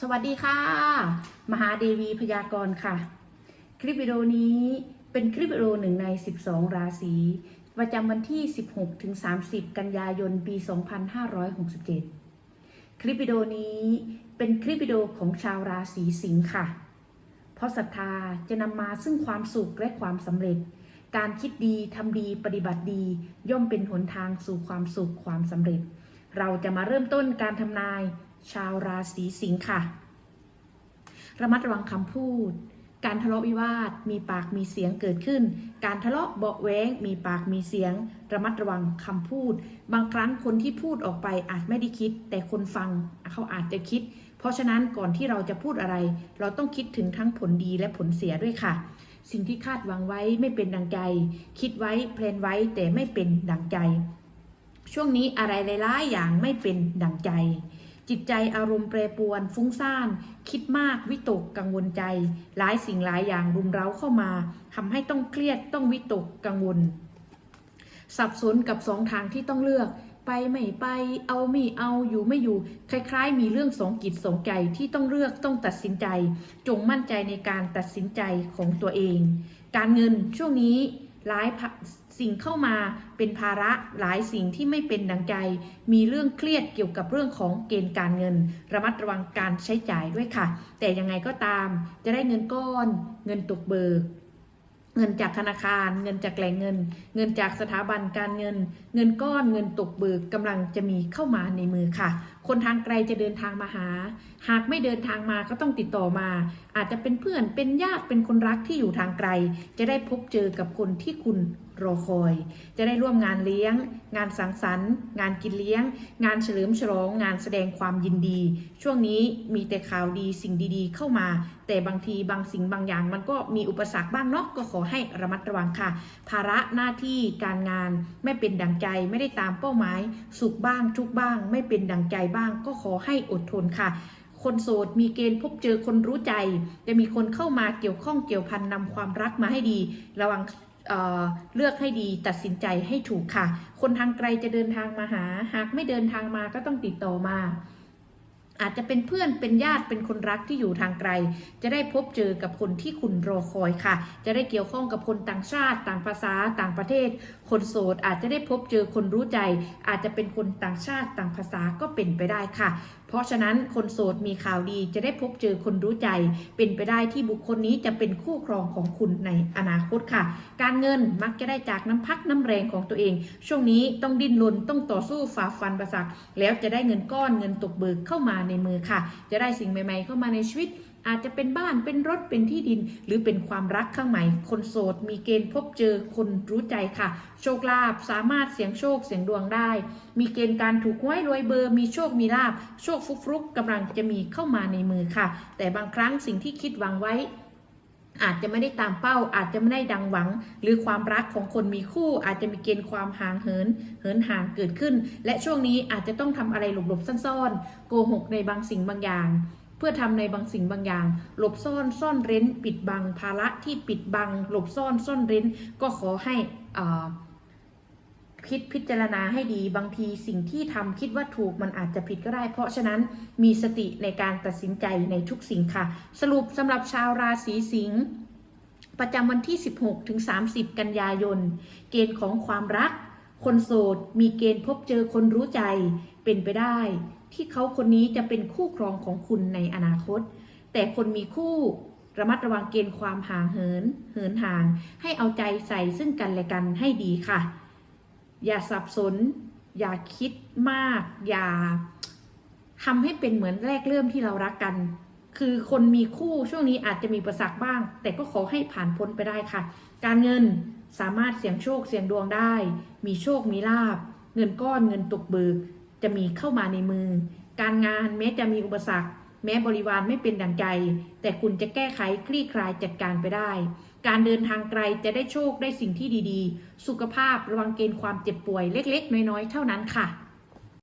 สวัสดีค่ะ มหาเดวีพยากรณ์ค่ะ คลิปวิดีโอนี้เป็นคลิปวิดีโอหนึ่งใน 12 ราศีประจำวันที่ 16ถึง30 กันยายน ปี 2567 คลิปวิดีโอนี้เป็นคลิปวิดีโอของชาวราศีสิงค์ค่ะ เพราะศรัทธาจะนำมาซึ่งความสุขและความสำเร็จ การคิดดีทำดีปฏิบัติดี ย่อมเป็นหนทางสู่ความสุขความสำเร็จ เราจะมาเริ่มต้นการทำนาย ชาวราศีสิงค์ค่ะ ระมัดระวังคำพูด การทะเลาะวิวาท มีปากมีเสียงเกิดขึ้น การทะเลาะเบาะแว้งมีปากมีเสียง ระมัดระวังคำพูด บางครั้งคนที่พูดออกไปอาจไม่ได้คิด แต่คนฟังเขาอาจจะคิด เพราะฉะนั้นก่อนที่เราจะพูดอะไร เราต้องคิดถึงทั้งผลดีและผลเสียด้วยค่ะ สิ่งที่คาดหวังไว้ไม่เป็นดังใจ คิดไว้แพลนไว้แต่ไม่เป็นดังใจ ช่วงนี้อะไรหลายๆอย่างไม่เป็นดังใจ จิตใจอารมณ์แปรปรวน ฟุ้งซ่าน คิดมาก วิตกกังวลใจ หลายสิ่งหลายอย่างรุมเร้าเข้ามาทำให้ต้องเครียดต้องวิตกกังวล สับสนกับสองทางที่ต้องเลือก ไปไม่ไป เอาไม่เอาอยู่ไม่อยู่ คล้ายๆ มีเรื่องสองกิจสองใจที่ต้องเลือกต้องตัดสินใจ จงมั่นใจในการตัดสินใจของตัวเอง การเงินช่วงนี้หลาย สิ่งเข้ามาเป็นภาระหลายสิ่งที่ไม่เป็นดังใจ มีเรื่องเครียดเกี่ยวกับเรื่องของเกณฑ์การเงิน ระมัดระวังการใช้จ่ายด้วยค่ะ แต่ยังไงก็ตามจะได้เงินก้อน เงินตกเบิกเงินจากธนาคาร เงินจากแหล่งเงิน เงินจากสถาบันการเงิน เงินก้อน เงินตกเบิกกำลังจะมีเข้ามาในมือค่ะ คนทางไกลจะเดินทางมาหา หากไม่เดินทางมาก็ต้องติดต่อมา อาจจะเป็นเพื่อนเป็นญาติเป็นคนรักที่อยู่ทางไกล จะได้พบเจอกับคนที่คุณรอคอย จะได้ร่วมงานเลี้ยง งานสังสรรค์ งานกินเลี้ยง งานเฉลิมฉลอง งานแสดงความยินดี ช่วงนี้มีแต่ข่าวดีสิ่งดีๆ เข้ามา แต่บางทีบางสิ่งบางอย่าง มันก็มีอุปสรรคบ้างเนาะก็ขอให้ระมัดระวังค่ะ ภาระหน้าที่การงานไม่เป็นดังใจไม่ได้ตามเป้าหมาย สุขบ้างทุกบ้าง ไม่เป็นดังใจบ้าง ก็ขอให้อดทนค่ะ คนโสดมีเกณฑ์พบเจอคนรู้ใจ จะมีคนเข้ามาเกี่ยวข้องเกี่ยวพันนำความรักมาให้ดี ระวังเเลือกให้ดีตัดสินใจให้ถูกค่ะ คนทางไกลจะเดินทางมาหา หากไม่เดินทางมาก็ต้องติดต่อมา อาจจะเป็นเพื่อนเป็นญาติเป็นคนรักที่อยู่ทางไกล จะได้พบเจอกับคนที่คุณรอคอยค่ะ จะได้เกี่ยวข้องกับคนต่างชาติ ต่างภาษาต่างประเทศ คนโสดอาจจะได้พบเจอคนรู้ใจ อาจจะเป็นคนต่างชาติต่างภาษาก็เป็นไปได้ค่ะเพราะฉะนั้นคนโสดมีข่าวดีจะได้พบเจอคนรู้ใจ เป็นไปได้ที่บุคคลนี้จะเป็นคู่ครองของคุณในอนาคตค่ะ การเงินมักจะได้จากน้ำพักน้ำแรงของตัวเอง ช่วงนี้ต้องดิ้นรนต้องต่อสู้ฝ่าฟันประสักแล้วจะได้เงินก้อนเงินตกเบิกเข้ามาในมือค่ะ จะได้สิ่งใหม่ ๆ เข้ามาในชีวิต อาจจะเป็นบ้านเป็นรถเป็นที่ดิน หรือเป็นความรักข้างใหม่ คนโสดมีเกณฑ์พบเจอคนรู้ใจค่ะ โชคลาภสามารถเสียงโชคเสียงดวงได้ มีเกณฑ์การถูกหวยรวยเบอร์ มีโชคมีลาภโชคฟุกฟุกกำลังจะมีเข้ามาในมือค่ะ แต่บางครั้งสิ่งที่คิดวังไว้อาจจะไม่ได้ตามเป้า อาจจะไม่ได้ดังหวัง หรือความรักของคนมีคู่ อาจจะมีเกณฑ์ความห่างเหิน เหินห่างเกิดขึ้น และช่วงนี้อาจจะต้องทำอะไรหลบๆซ่อนๆ โกหกในบางสิ่งบางอย่าง พื่อทำในบางสิ่งบางอย่าง หลบซ่อนซ่อนเร้น ปิดบังภาระที่ปิดบัง หลบซ่อนซ่อนเร้น ก็ขอให้คิดพิจารณาให้ดีบางทีสิ่งที่ทำคิดว่าถูกมันอาจจะผิดก็ได้ เพราะฉะนั้นมีสติในการตัดสินใจในทุกสิ่งค่ะ สรุปสำหรับชาวราศีสิงห์ประจำวันที่ 16 ถึง 30 กันยายน เกณฑ์ของความรัก คนโสด มีเกณฑ์พบเจอคนรู้ใจ เป็นไปได้ ที่เขาคนนี้จะเป็นคู่ครองของคุณในอนาคต แต่คนมีคู่ระมัดระวังเกณฑ์ความห่างเหิน เหินห่าง ให้เอาใจใส่ซึ่งกันและกันให้ดีค่ะ อย่าสับสน อย่าคิดมาก อย่าทำให้เป็นเหมือนแรกเริ่มที่เรารักกัน คือคนมีคู่ช่วงนี้อาจจะมีประสักบ้าง แต่ก็ขอให้ผ่านพ้นไปได้ค่ะ การเงินสามารถเสี่ยงโชคเสี่ยงดวงได้ มีโชคมีลาบ เงินก้อนเงินตกเบิก จะมีเข้ามาในมือ การงานแม้จะมีอุปสรรค แม้บริวารไม่เป็นดังใจ แต่คุณจะแก้ไขคลี่คลายจัดการไปได้ การเดินทางไกลจะได้โชคได้สิ่งที่ดีๆ สุขภาพระวังเกณฑ์ความเจ็บป่วยเล็ก ๆ น้อยๆ เท่านั้นค่ะ